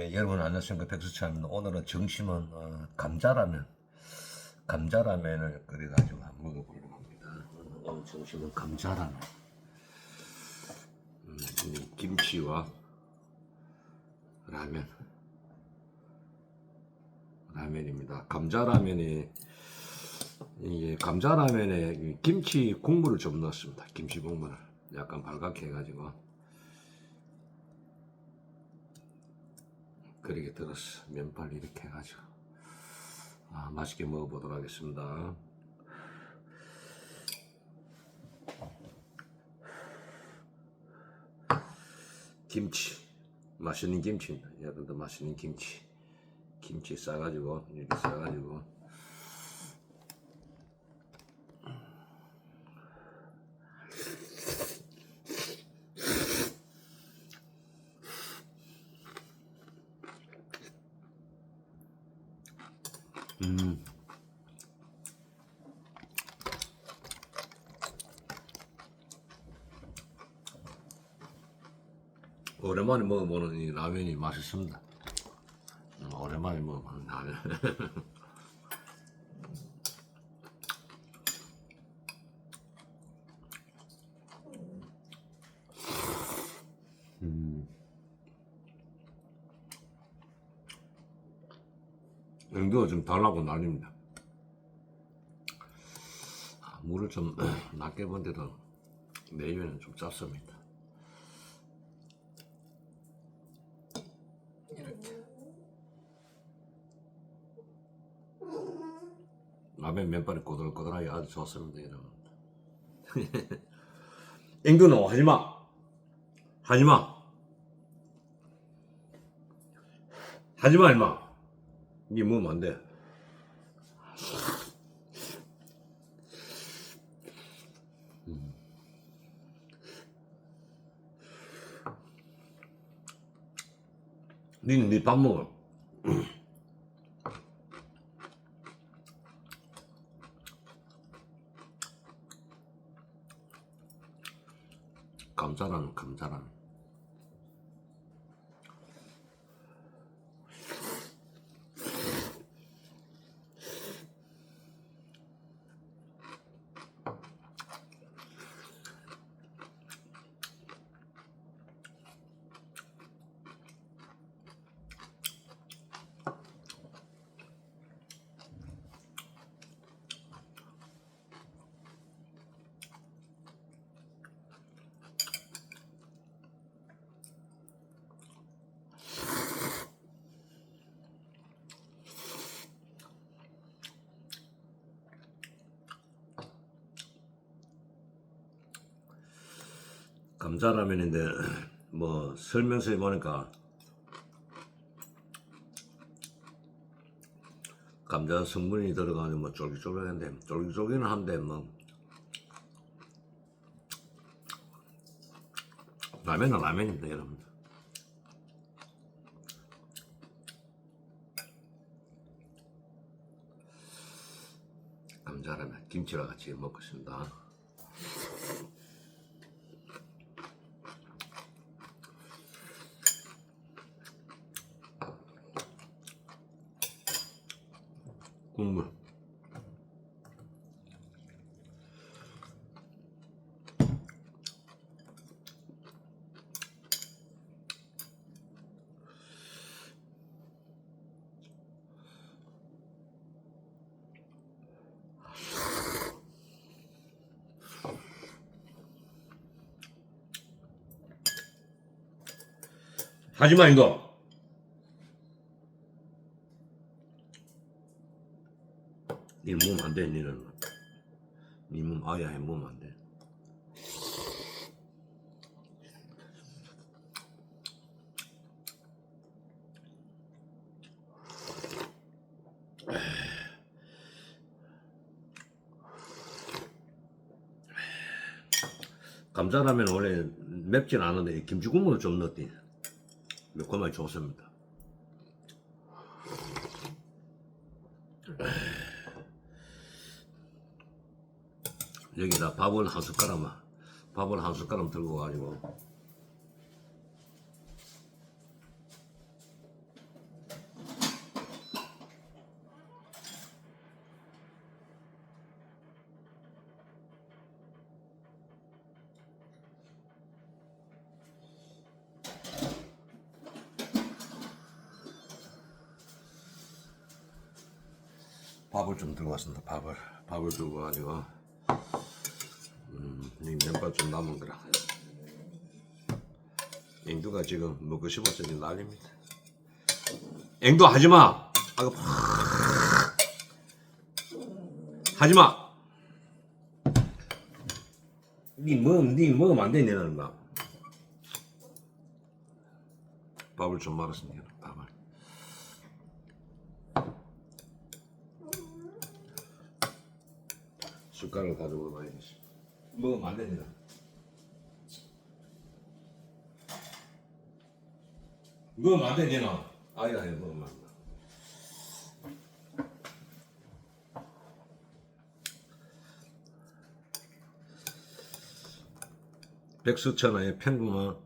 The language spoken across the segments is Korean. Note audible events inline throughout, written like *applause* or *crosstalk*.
네, 여러분 안녕하십니까 백수찬입니다. 오늘은 점심은 어, 감자라면, 감자라면을 끓여가지고 한번 먹어보려고 합니다. 오늘 점심은 감자라면. 음, 이 김치와 라면, 라면입니다. 감자라면에 이게 감자라면에 이 김치 국물을 좀 넣었습니다. 김치 국물을 약간 발갛게 해가지고. 그렇게 들었어. 면발 이렇게 해가지고. 아, 맛있게 먹어보도록 하겠습니다. 김치. 맛있는 김치입니다. 여러분들 맛있는 김치. 김치 싸가지고, 이렇게 싸가지고. 음. 오랜만에 먹어보는 이 라면이 맛있습니다. 음, 오랜만에 먹어보는 라면. *laughs* 연기가 좀 달라고 난립니다. 아, 물을 좀 *clears throat* 낮게 본데도 내유에는 좀 짭습니다. 이렇게. 라면 면발이 꼬들꼬들하게 아주 좋습니다, 여러분. *laughs* 앵두노 하지마! 하지마! 하지마, 임마! 니 먹으면 안 돼. 음. 니는 니밥 먹어. 감자라면 감자라면. 감자라면인데 뭐 설명서에 보니까 감자 성분이 들어가는 뭐 쫄깃쫄깃한데 쫄깃쫄깃은 한데 뭐. 라면은 라면입니다 여러분 감자라면 김치랑 같이 먹겠습니다 국물. 하지마 이거 니 몸 안 돼, 니는. 니몸 아야 해, 몸 안 돼. 감자라면 원래 맵진 않은데 김치 국물을 좀 넣었더니 매콤하게 좋습니다. 여기다 밥을 한 숟가락만 밥을 한 숟가락 들고 가지고 밥을 좀 들고 왔습니다. 밥을 밥을 들고 가지고 이 면발 좀 남은 거라. 앵두가 지금 먹고 싶어서 지금 난립니다. 앵두 하지 마. 아가 하지 마. 니 먹으면 니 먹으면 안 되냐 는 거. 밥을 좀 말았습니다. 밥을. 숟가락을 가지고 와야지. 먹으면 안 됩니다. 먹으면 안 되냐? 아니다, 아니다, 먹으면 안 돼. 백수천하의 평범한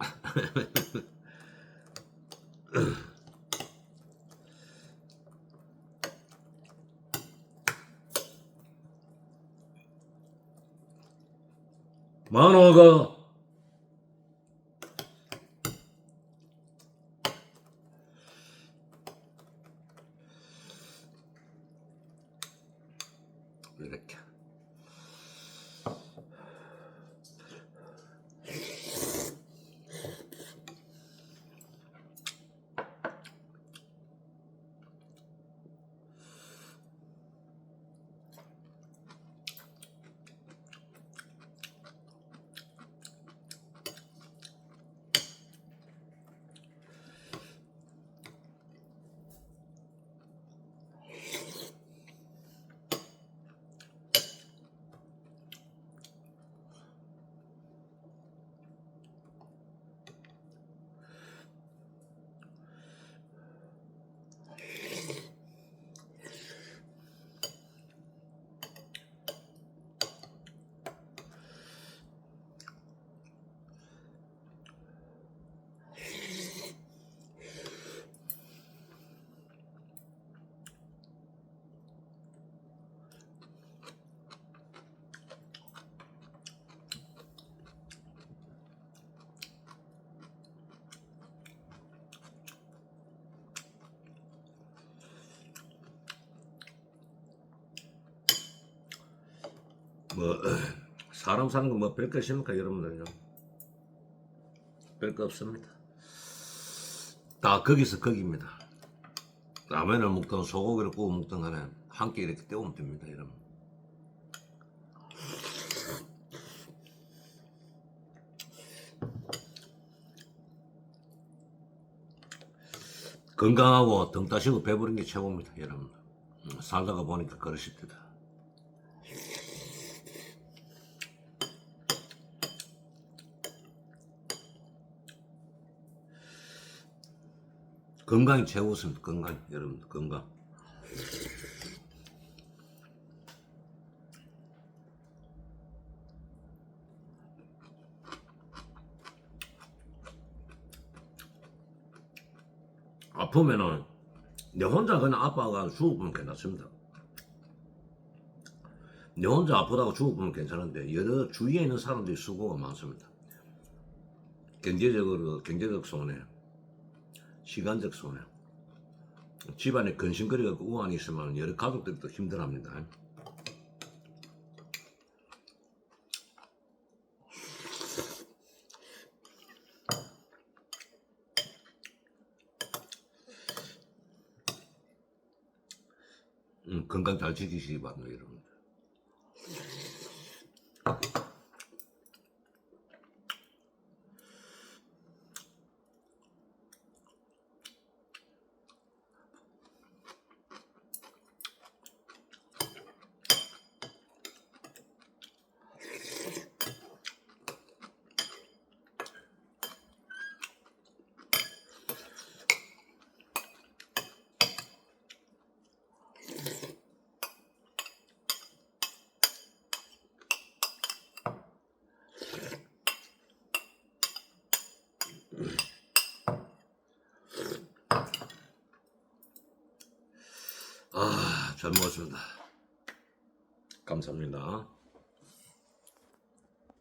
*laughs* 만화가 이렇게 뭐 *clears throat* 사람 사는 거 뭐 별거 있습니까 여러분들요? 별거 없습니다. 다 거기서 거기입니다. 라면을 먹든 소고기를 구워 먹든 간에 한 끼 이렇게 때우면 됩니다 여러분. 건강하고 등 따시고 배부른 게 최고입니다 여러분. 음, 살다가 보니까 그러십니다. 건강이 최고입니다. 건강, 여러분 건강. 아프면은 내 혼자 그냥 아파가 죽으면 괜찮습니다. 내 혼자 아프다고 죽으면 괜찮은데 여러 주위에 있는 사람들이 수고가 많습니다. 경제적으로 경제적 손해, 시간적 손해. 집안에 근심거리가 우환이 있으면 여러 가족들이 또 힘들어합니다. 음, 건강 잘 지키시기 바랍니다, 여러분. 아, 잘 먹었습니다. 감사합니다.